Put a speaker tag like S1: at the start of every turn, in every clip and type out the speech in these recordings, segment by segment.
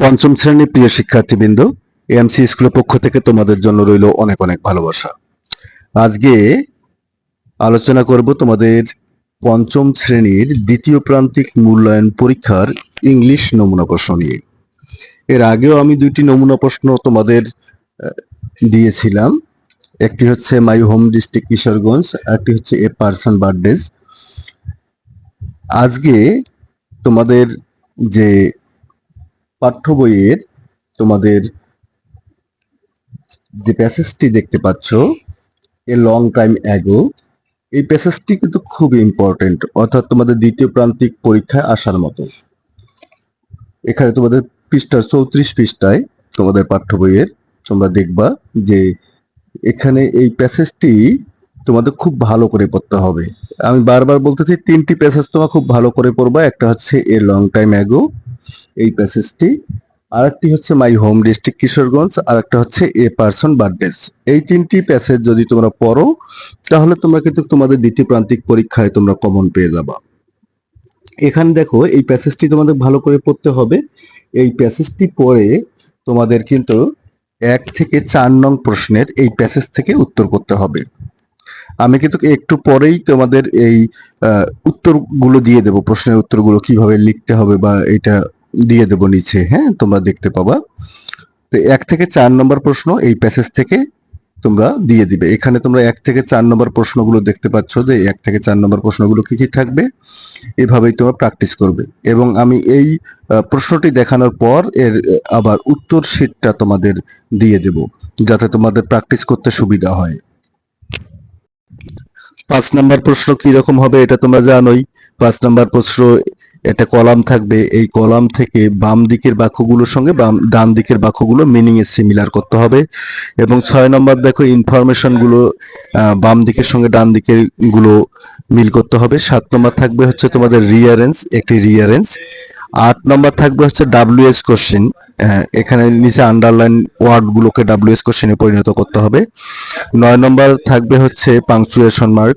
S1: পঞ্চম শ্রেণির প্রিয় শিক্ষার্থীবৃন্দ এমসি স্কুলের পক্ষ থেকে তোমাদের জন্য রইল অনেক অনেক ভালোবাসা। আজকে আলোচনা করব তোমাদের পঞ্চম শ্রেণির দ্বিতীয় প্রান্তিক মূল্যায়ন পরীক্ষার ইংলিশ নমুনা প্রশ্ন নিয়ে। এর আগেও আমি দুইটি নমুনা প্রশ্ন তোমাদের দিয়েছিলাম। একটি হচ্ছে মাই হোম ডিস্ট্রিক্ট কিশোরগঞ্জ একটি হচ্ছে এ পার্সন বার্থডেজ। আজকে তোমাদের যে পাঠ্য বইয়ের তোমাদের যে প্যাসেজটি দেখতে পাচ্ছ এ লং টাইম অ্যাগো এই প্যাসেজটি কিন্তু খুব ইম্পর্টেন্ট অর্থাৎ তোমাদের দ্বিতীয় প্রান্তিক পরীক্ষায় আসার মতো। এখানে তোমাদের পৃষ্ঠা চৌত্রিশ পৃষ্ঠায় তোমাদের পাঠ্য বইয়ের তোমরা দেখবা যে এখানে এই প্যাসেজটি তোমাদের খুব ভালো করে পড়তে হবে। আমি বারবার বলতেছি, তিনটি প্যাসেজ তোমার খুব ভালো করে পড়বা, একটা হচ্ছে এ লং টাইম অ্যাগো এই প্যাসেজটি আরেকটি হচ্ছে মাই হোম ডিস্ট্রিক্ট কিশোরগঞ্জ আর একটা হচ্ছে এ পার্সন বার্থডেস এই তিনটি প্যাসেজ যদি তোমরা পড়ো, তাহলে তোমরা কিন্তু তোমাদের দ্বিতীয় প্রান্তিক পরীক্ষায় তোমরা কমন পেয়ে যাবা। এখানে দেখো, এই প্যাসেজটি তোমাদের ভালো করে পড়তে হবে। এই প্যাসেজটি পড়ে তোমাদের কিন্তু এক থেকে চার নং প্রশ্নের এই প্যাসেজ থেকে উত্তর করতে হবে। আমি কিন্তু একটু পরেই তোমাদের এই উত্তরগুলো দিয়ে দেব, প্রশ্নের উত্তরগুলো কীভাবে লিখতে হবে বা এটা দিয়ে দেব নিচে হ্যাঁ? তোমরা দেখতে পাবা। তো এক থেকে চার নম্বর প্রশ্ন, এই প্যাসেজ থেকে তোমরা দিয়ে দিবে। এখানে তোমরা এক থেকে চার নম্বর প্রশ্নগুলো দেখতে পাচ্ছ যে এক থেকে চার নম্বর প্রশ্নগুলো কি কি থাকবে, এভাবেই তোমরা প্র্যাকটিস করবে। এবং আমি এই প্রশ্নটি দেখানোর পর এর, আবার উত্তর শিটটা তোমাদের দিয়ে দেব, যাতে তোমাদের প্র্যাকটিস করতে সুবিধা হয়। পাঁচ নাম্বার প্রশ্ন কি রকম হবে এটা তোমরা জানোই। পাঁচ নাম্বার প্রশ্ন, একটা কলাম থাকবে। এই কলাম থেকে বাম দিকের বাক্যগুলোর সঙ্গে বাম, ডান দিকের বাক্যগুলো মিনিং এ সিমিলার করতে হবে। এবং ছয় নম্বর দেখো ইনফরমেশনগুলো বাম দিকের সঙ্গে ডান দিকেরগুলো মিল করতে হবে। সাত নম্বর থাকবে হচ্ছে তোমাদের রিয়ারেন্স একটি রিয়ারেন্স আট নম্বর থাকবে হচ্ছে ডাব্লিউএস কোশ্চেন এখানে নিচে আন্ডারলাইন ওয়ার্ড গুলোকে ডাব্লিউএস কোশ্চেনে পরিণত করতে হবে। নয় নম্বর থাকবে হচ্ছে পাংচুয়েশন মার্ক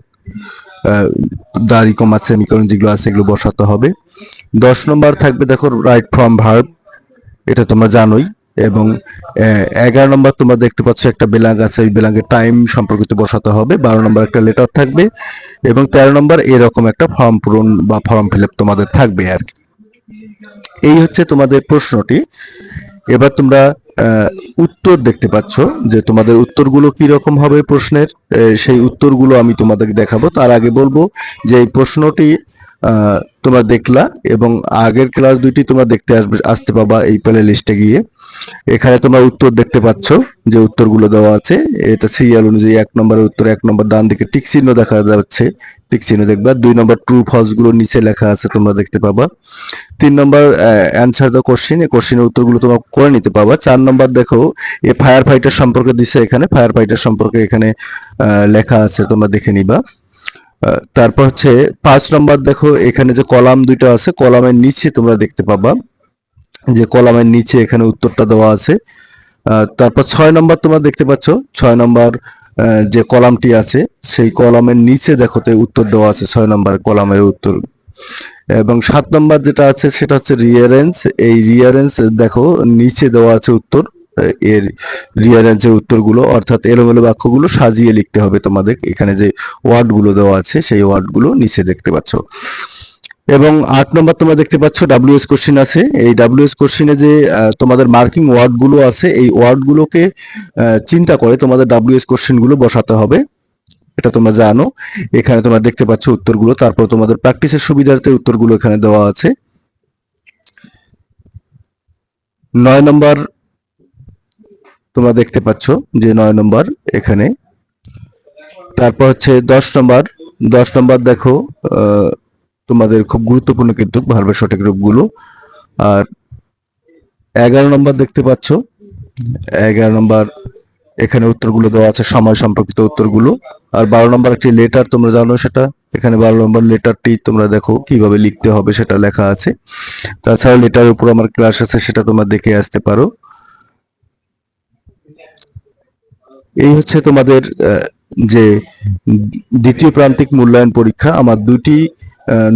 S1: দাড়ি কমা সেমিকলন যেগুলো আছে এগুলো বসাতে হবে। দশ নম্বর থাকবে দেখো রাইট ফ্রম ভার্ব এটা তোমরা জানোই। এবং এগারো নম্বর তোমরা দেখতে পাচ্ছ একটা বেলাঙ্গ আছে ওই বেলাঙ্গের টাইম সম্পর্কিত বসাতে হবে। বারো নম্বর একটা লেটার থাকবে। এবং তেরো নম্বর এরকম একটা ফর্ম পূরণ বা ফর্ম ফিল তোমাদের থাকবে আর কি। এই হচ্ছে তোমাদের প্রশ্নটি। এবার তোমরা উত্তর দেখতে পাচ্ছ যে তোমাদের উত্তরগুলো কি রকম হবে প্রশ্নের। সেই উত্তরগুলো আমি তোমাদের দেখাবো। তার আগে বলব যে এই প্রশ্নটি তোমরা দেখলা এবং আগের ক্লাস দুইটি তোমরা দেখতে আসবে, আসতে পাবা এই প্লে লিস্টে গিয়ে। এখানে তোমরা উত্তর দেখতে পাচ্ছ যে উত্তরগুলো দেওয়া আছে। এটা সিরিয়াল অনুযায়ী এক নম্বরের উত্তর, এক নম্বর ডান দিকে টিক চিহ্ন দেখা যাচ্ছে। টিক চিহ্ন দেখবা। দুই নম্বর ট্রু ফলসগুলো নিচে লেখা আছে, তোমরা দেখতে পাবা। তিন নম্বর অ্যান্সার দ্য কোশ্চিন এই কোশ্চিনের উত্তরগুলো তোমরা করে নিতে পাবা। চার নম্বর দেখো, এ ফায়ার ফাইটার সম্পর্কে দিছে এখানে। ফায়ার ফাইটার সম্পর্কে এখানে লেখা আছে, তোমরা দেখে নিবা। তারপর হচ্ছে পাঁচ নম্বর দেখো, এখানে যে কলাম দুইটা আছে, কলামের নিচে তোমরা দেখতে পাবা যে কলামের নিচে এখানে উত্তরটা দেওয়া আছে। তারপর ছয় নম্বর তোমরা দেখতে পাচ্ছ, ছয় নম্বর যে কলামটি আছে, সেই কলামের নিচে দেখো তো উত্তর দেওয়া আছে, ছয় নম্বর কলামের উত্তর। এবং সাত নম্বর যেটা আছে, সেটা হচ্ছে রিয়ারেন্স এই রিয়ারেন্স দেখো, নিচে দেওয়া আছে উত্তর। এর রিয়ারেন্সের উত্তরগুলো, অর্থাৎ এলোমেলো বাক্যগুলো সাজিয়ে লিখতে হবে তোমাদের। এখানে যে ওয়ার্ডগুলো দেওয়া আছে, সেই ওয়ার্ডগুলো নিচে দেখতে পাচ্ছ। এবং আট নম্বর তোমরা দেখতে পাচ্ছ ডাব্লিউএস কোশ্চিন আছে। এই ডাব্লিউএস কোশ্চিনে যে তোমাদের মার্কিং ওয়ার্ডগুলো আছে, এই ওয়ার্ডগুলোকে চিন্তা করে তোমাদের ডাব্লিউএস কোশ্চিনগুলো বসাতে হবে। এটা তোমরা জানো। এখানে তোমরা দেখতে পাচ্ছ উত্তরগুলো। তারপর তোমাদের প্র্যাকটিসের সুবিধার্থে উত্তরগুলো এখানে দেওয়া আছে। নয় নম্বর তোমরা দেখতে পাচ্ছ যে নয় নম্বর এখানে। তারপর হচ্ছে দশ নম্বর। দশ নম্বর দেখো তোমাদের খুব গুরুত্বপূর্ণ কিন্তু ভার্বের সঠিক রূপগুলো। আর এগারো নম্বর দেখতে পাচ্ছ। এগারো নম্বর এখানে উত্তরগুলো দেওয়া আছে, সময় সম্পর্কিত উত্তরগুলো। আর বারো নম্বর একটি লেটার তোমরা জানো সেটা। এখানে বারো নম্বর লেটারটি তোমরা দেখো কীভাবে লিখতে হবে সেটা লেখা আছে। তাছাড়া লেটারের উপর আমার ক্লাস আছে সেটা তোমরা দেখে আসতে পারো। এই হচ্ছে তোমাদের যে দ্বিতীয় প্রান্তিক মূল্যায়ন পরীক্ষা। আমার দুটি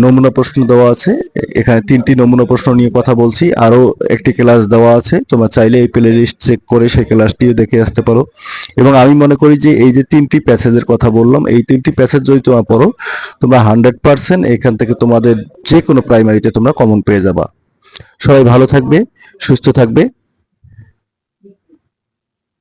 S1: নমুনা প্রশ্ন দেওয়া আছে। এখানে তিনটি নমুনা প্রশ্ন নিয়ে কথা বলছি। আরও একটি ক্লাস দেওয়া আছে। তোমরা চাইলে এই প্লে লিস্ট চেক করে সেই ক্লাসটিও দেখে আসতে পারো। এবং আমি মনে করি যে এই যে তিনটি প্যাসেজের কথা বললাম, এই তিনটি প্যাসেজ যদি তোমরা পড়ো, তোমরা হান্ড্রেড পার্সেন্ট এখান থেকে তোমাদের যে কোনো প্রাইমারিতে তোমরা কমন পেয়ে যাবা। সবাই ভালো থাকবে, সুস্থ থাকবে।